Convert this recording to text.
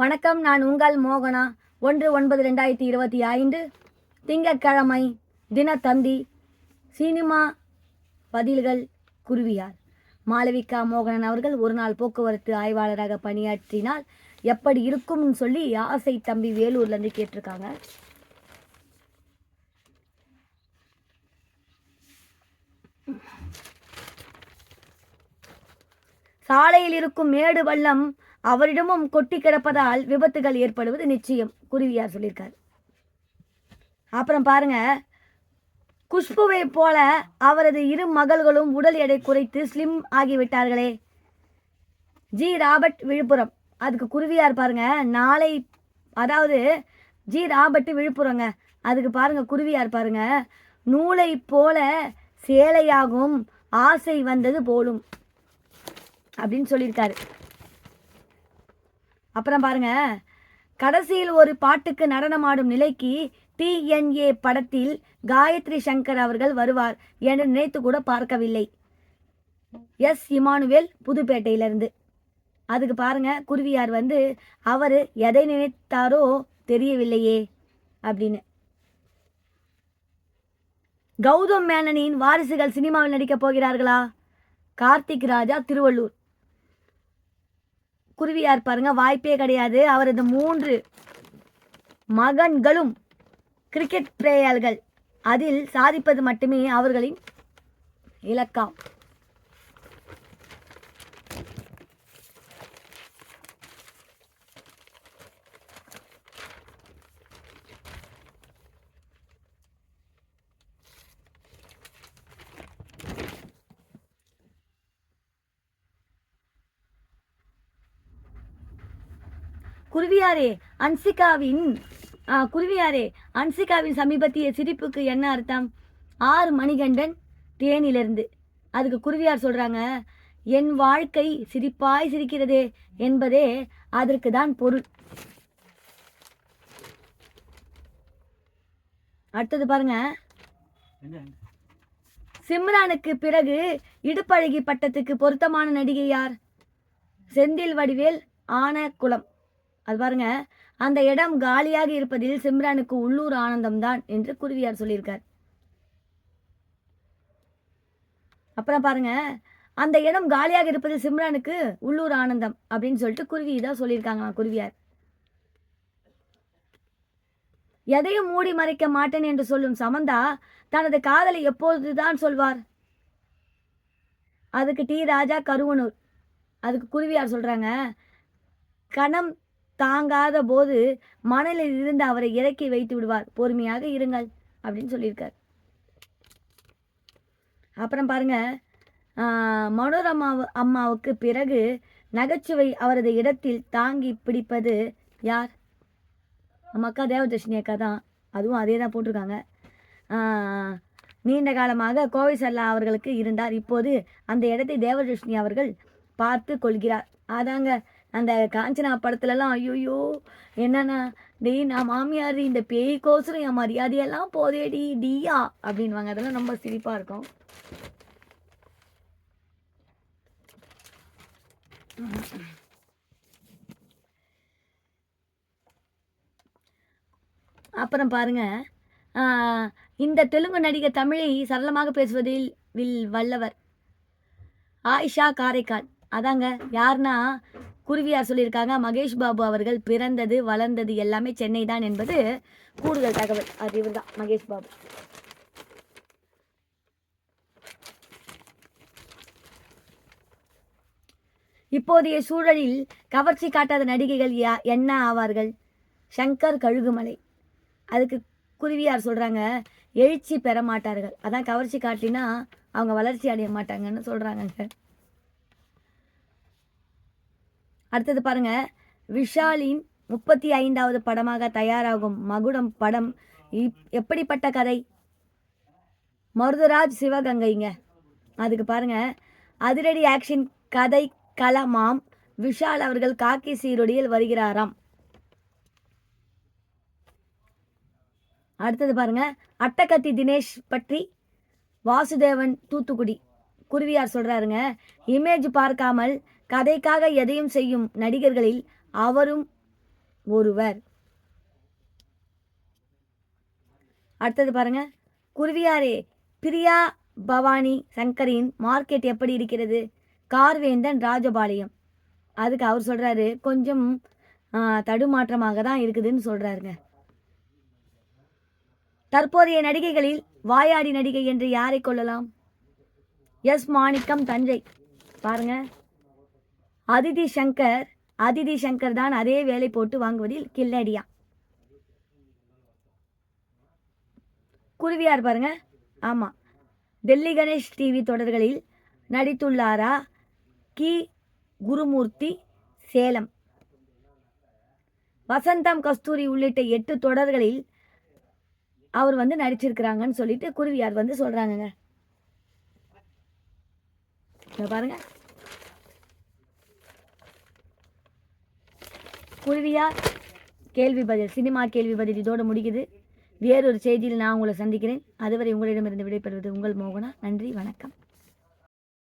வணக்கம் நான் உங்கள் மோகனா. ஒன்று ஒன்பது ரெண்டாயிரத்தி இருபத்தி ஐந்து திங்கட்கிழமை தினத்தந்தி சினிமா பதில்கள் குருவியார். மாளவிகா மோகனன் அவர்கள் ஒரு நாள் போக்குவரத்து ஆய்வாளராக பணியாற்றினால் எப்படி இருக்கும்னு சொல்லி ஆசை தம்பி வேலூர்லேருந்து கேட்டிருக்காங்க. சாலையில் இருக்கும் மேடு பள்ளம் அவரிடமும் கொட்டி கிடப்பதால் விபத்துகள் ஏற்படுவது நிச்சயம் குருவியார் சொல்லியிருக்கார். அப்புறம் பாருங்க குஷ்புவை போல அவரது இரு மகள்களும் உடல் எடை குறைத்து ஸ்லிம் ஆகிவிட்டார்களே. G Robert Villupuram. அதுக்கு குருவியார் பாருங்க நாளை அதாவது ஜி ராபர்ட் விழுப்புரங்க. அதுக்கு பாருங்க குருவியார் பாருங்க நூலை போல சேலையாகும் ஆசை வந்தது போலும் அப்படின்னு சொல்லியிருக்காரு. அப்புறம் பாருங்க. கடைசியில் ஒரு பாட்டுக்கு நடனமாடும் நிலைக்கு டிஎன்ஏ படத்தில் காயத்ரி சங்கர் அவர்கள் வருவார் என்று நினைத்து கூட பார்க்கவில்லை. எஸ். இமானுவேல் புதுப்பேட்டையிலிருந்து. அதுக்கு பாருங்க குருவியார் வந்து அவர் எதை நினைத்தாரோ தெரியவில்லையே அப்படின்னு. கௌதம் மேனனின் வாரிசுகள் சினிமாவில் நடிக்கப் போகிறார்களா? கார்த்திக் ராஜா திருவள்ளூர். குருவியார் பாருங்க வாய்ப்பே கிடையாது. அவரது மூன்று மகன்களும் கிரிக்கெட் பிளேயர்கள் அதில் சாதிப்பது மட்டுமே அவர்களின் இலக்கம். குருவியாரே அன்சிகாவின் குருவியாரே அன்சிகாவின் சமீபத்திய சிரிப்புக்கு என்ன அர்த்தம்? ஆறு மணிகண்டன் தேனிலிருந்து. அதுக்கு குருவியார் சொல்றாங்க என் வாழ்க்கை சிரிப்பாய் சிரிக்கிறதே என்பதே அதற்கு தான் பொருள். அடுத்தது பாருங்க. சிம்ரானுக்கு பிறகு இடுப்பழகி பட்டத்துக்கு பொருத்தமான நடிகை யார்? செந்தில் வடிவேல் ஆனகுளம் அது பாருங்க அந்த இடம் காலியாக இருப்பதில் சிம்ரானுக்கு உள்ளூர் ஆனந்தம்தான் என்று குருவியார் சொல்லியிருக்கார். அப்புறம் பாருங்க அந்த இடம் காலியாக இருப்பது சிம்ரானுக்கு உள்ளூர் ஆனந்தம் அப்படின்னு சொல்லிட்டு குருவி தான் சொல்லியிருக்காங்க குருவியார். எதையும் மூடி மறைக்க மாட்டேன் என்று சொல்லும் சமந்தா தனது காதலை எப்போதுதான் சொல்வார்? அதுக்கு டி ராஜா கருவனூர். அதுக்கு குருவியார் சொல்றாங்க கணம் தாங்காத போது மணலில் இருந்து அவரை இறக்கி வைத்து விடுவார். பொறுமையாக இருங்கள் அப்படின்னு சொல்லியிருக்கார். அப்புறம் பாருங்க மனோரமாவு அம்மாவுக்கு பிறகு நகைச்சுவை அவரது இடத்தில் தாங்கி பிடிப்பது யார்? நம்ம அக்கா தேவதர்ஷினி அக்கா தான். அதுவும் அதே தான் போட்டிருக்காங்க. நீண்ட காலமாக கோவை சல்லா அவர்களுக்கு இருந்தார். இப்போது அந்த இடத்தை தேவதர்ஷினி அவர்கள் பார்த்து கொள்கிறார். அதாங்க அந்த காஞ்சனா படத்துலலாம் ஐயோயோ என்னன்னா டேய் நான் மாமியார் இந்த பேய்க்கோசரம் என் மரியாதையெல்லாம் போதேடி டியா? அப்படின்வாங்க அதெல்லாம் ரொம்ப சிரிப்பாக இருக்கும். அப்புறம் பாருங்க. இந்த தெலுங்கு நடிகை தமிழை சரளமாக பேசுவதில் வில் வல்லவர். ஆயிஷா காரைக்கால். அதாங்க யாருன்னா குருவியார் சொல்லியிருக்காங்க மகேஷ் பாபு அவர்கள் பிறந்தது வளர்ந்தது எல்லாமே சென்னை தான் என்பது கூடுதல் தகவல். அது இவர் தான் மகேஷ் பாபு. இப்போதைய சூழலில் கவர்ச்சி காட்டாத நடிகைகள் யா என்ன ஆவார்கள்? சங்கர் கழுகுமலை. அதுக்கு குருவியார் சொல்கிறாங்க எழுச்சி பெற மாட்டார்கள். அதான் கவர்ச்சி காட்டினா அவங்க வளர்ச்சி அடைய மாட்டாங்கன்னு சொல்கிறாங்க அடுத்தது பாருங்க. விஷாலின் முப்பத்தி ஐந்தாவது படமாக தயாராகும் மகுடம் படம். இப்- எப்படிப்பட்ட கதை? மருதராஜ் சிவகங்கைங்க. அதுக்கு பாருங்க. அதிரடி ஆக்ஷன் கதை கலமாம் விஷால் அவர்கள் காக்கி சீருடையில் வருகிறாராம். அடுத்தது பாருங்க. அட்டகத்தி தினேஷ் பற்றி வாசுதேவன் தூத்துக்குடி. குருவியார் சொல்றாருங்க. இமேஜ் பார்க்காமல் கதைக்காக எதையும் செய்யும் நடிகர்களில் அவரும் ஒருவர். அடுத்தது பாருங்க. குருவியாரே பிரியா பவானி சங்கரின் மார்க்கெட் எப்படி இருக்கிறது? கார்வேந்தன் ராஜபாளையம். அதுக்கு அவர் சொல்கிறாரு கொஞ்சம் தடுமாற்றமாக தான் இருக்குதுன்னு சொல்கிறாருங்க தற்போதைய நடிகைகளில் வாயாடி நடிகை என்று யாரை கொள்ளலாம்? எஸ் மாணிக்கம் தஞ்சை. பாருங்கள் அதிதி சங்கர் அதிதி சங்கர் தான் அதே வேலை போட்டு வாங்குவதில் கில்லடியா? குருவியார் பாருங்க. ஆமாம் டெல்லி கணேஷ் டிவி தொடர்களில் நடித்துள்ளாரா? கி. குருமூர்த்தி சேலம். வசந்தம் கஸ்தூரி உள்ளிட்ட எட்டு தொடர்களில் அவர் வந்து நடிச்சிருக்கிறாங்கன்னு சொல்லிட்டு குருவியார் வந்து சொல்றாங்கங்க. பாருங்கள் குருவியா? கேள்வி பதில். சினிமா கேள்வி பதில் இதோடு முடிக்குது. வேறொரு செய்தியில் நான் உங்களை சந்திக்கிறேன். அதுவரை உங்களிடமிருந்து விடைபெறுவது உங்கள் மோகனா. நன்றி வணக்கம்.